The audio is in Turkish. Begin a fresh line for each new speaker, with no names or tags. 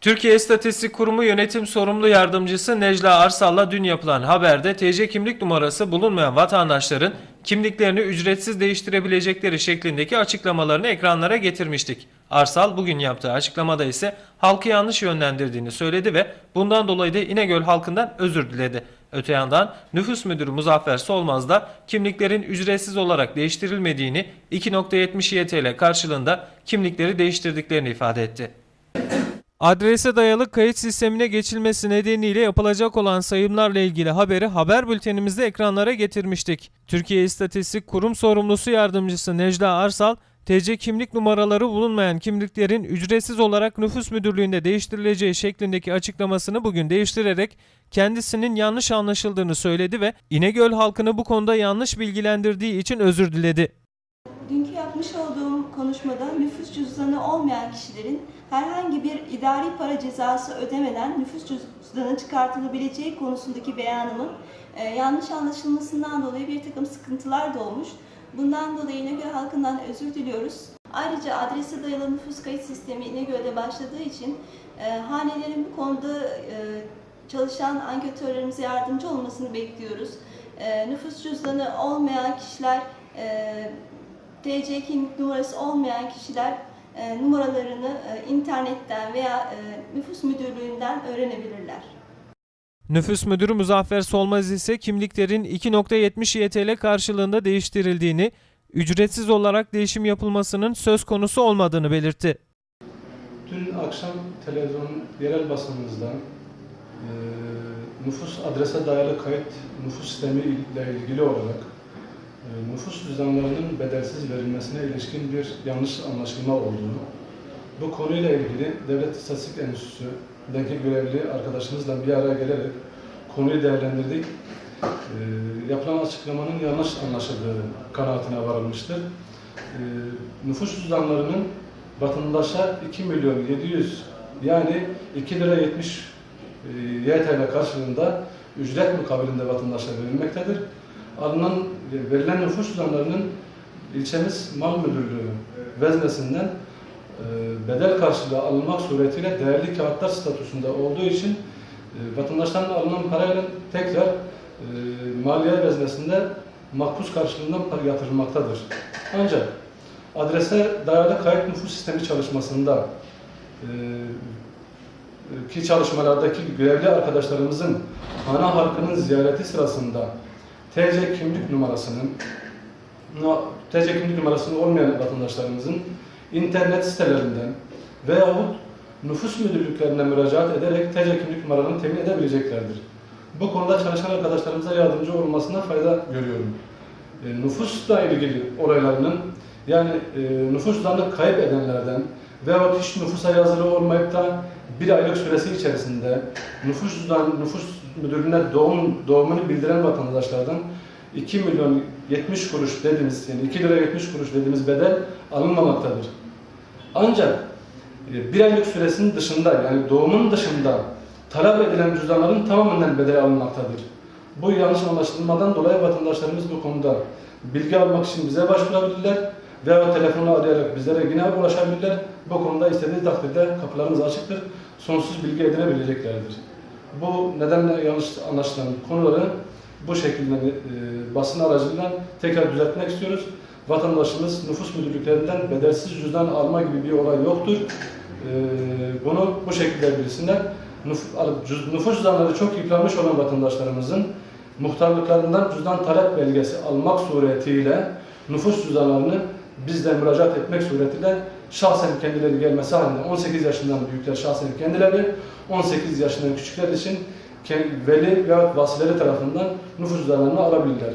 Türkiye İstatistik Kurumu Yönetim Sorumlu Yardımcısı Necla Arsal'la dün yapılan haberde TC kimlik numarası bulunmayan vatandaşların kimliklerini ücretsiz değiştirebilecekleri şeklindeki açıklamalarını ekranlara getirmiştik. Arsal bugün yaptığı açıklamada ise halkı yanlış yönlendirdiğini söyledi ve bundan dolayı da İnegöl halkından özür diledi. Öte yandan nüfus müdürü Muzaffer Solmaz da kimliklerin ücretsiz olarak değiştirilmediğini 2.70 YTL karşılığında kimlikleri değiştirdiklerini ifade etti. Adrese dayalı kayıt sistemine geçilmesi nedeniyle yapılacak olan sayımlarla ilgili haberi haber bültenimizde ekranlara getirmiştik. Türkiye İstatistik Kurum Sorumlusu Yardımcısı Necla Arsal, TC kimlik numaraları bulunmayan kimliklerin ücretsiz olarak nüfus müdürlüğünde değiştirileceği şeklindeki açıklamasını bugün değiştirerek kendisinin yanlış anlaşıldığını söyledi ve İnegöl halkını bu konuda yanlış bilgilendirdiği için özür diledi.
Dünkü yapmış olduğum konuşmada nüfus cüzdanı olmayan kişilerin herhangi bir idari para cezası ödemeden nüfus cüzdanı çıkartılabileceği konusundaki beyanımın e, yanlış anlaşılmasından dolayı bir takım sıkıntılar doğmuş. Bundan dolayı İnegöl halkından özür diliyoruz. Ayrıca adrese dayalı nüfus kayıt sistemi İnegöl'de başladığı için e, hanelerin bu konuda e, çalışan anketörlerimize yardımcı olmasını bekliyoruz. E, nüfus cüzdanı olmayan kişiler e, TC kimlik numarası olmayan kişiler e, numaralarını e, internetten veya e, nüfus müdürlüğünden öğrenebilirler.
Nüfus Müdürü Muzaffer Solmaz ise kimliklerin 2.70 YTL karşılığında değiştirildiğini, ücretsiz olarak değişim yapılmasının söz konusu olmadığını belirtti.
Dün akşam televizyon yerel basınımızda e, nüfus adrese dayalı kayıt nüfus sistemi ile ilgili olarak nüfus cüzdanlarının bedelsiz verilmesine ilişkin bir yanlış anlaşılma olduğunu, bu konuyla ilgili Devlet İstatistik Enstitüsü'ndeki görevli arkadaşımızla bir araya gelerek konuyu değerlendirdik. E, yapılan açıklamanın yanlış anlaşıldığı kanaatine varılmıştır. E, nüfus cüzdanlarının vatandaşa 2 milyon 700 yani 2 lira 70 e, YTL karşılığında ücret mukabilinde vatandaşa verilmektedir. Alınan, verilen nüfus cüzdanlarının ilçemiz mal müdürlüğü veznesinden e, bedel karşılığı alınmak suretiyle değerli kağıtlar statüsünde olduğu için e, vatandaştan alınan parayla tekrar e, maliye veznesinde makbuz karşılığında para yatırılmaktadır. Ancak adrese dayalı kayıt nüfus sistemi çalışmasında ki çalışmalardaki görevli arkadaşlarımızın ana halkının ziyareti sırasında TC kimlik numarasının TC kimlik numarasının olmayan vatandaşlarımızın internet sitelerinden veyahut nüfus müdürlüklerine müracaat ederek TC kimlik numaralarını temin edebileceklerdir. Bu konuda çalışan arkadaşlarımıza yardımcı olmasına fayda görüyorum. E, nüfusla ilgili olaylarının yani e, nüfuslarını kayıp edenlerden veyahut hiç nüfusa yazılı olmayıp da bir aylık süresi içerisinde nüfusdan nüfus müdürlüğüne doğum, doğumunu bildiren vatandaşlardan 2 milyon 70 kuruş dediğimiz yani 2 lira 70 kuruş dediğimiz bedel alınmamaktadır. Ancak e, bir aylık süresinin dışında yani doğumun dışında talep edilen cüzdanların tamamından bedel alınmaktadır. Bu yanlış anlaşılmadan dolayı vatandaşlarımız bu konuda bilgi almak için bize başvurabilirler veya telefonu arayarak bizlere yine ulaşabilirler. Bu konuda istediği takdirde kapılarımız açıktır. Sonsuz bilgi edinebileceklerdir. Bu nedenle yanlış anlaşılan konuları bu şekilde e, basın aracılığıyla tekrar düzeltmek istiyoruz. Vatandaşımız nüfus müdürlüklerinden bedelsiz cüzdan alma gibi bir olay yoktur. E, bunu bu şekilde bilsinler. Nüf, nüfus cüzdanları çok yıpranmış olan vatandaşlarımızın muhtarlıklarından cüzdan talep belgesi almak suretiyle nüfus cüzdanlarını bizden müracaat etmek suretiyle şahsen kendileri gelmesi halinde 18 yaşından büyükler şahsen kendileri 18 yaşından küçükler için veli veya vasileri tarafından nüfus cüzdanlarını alabilirler.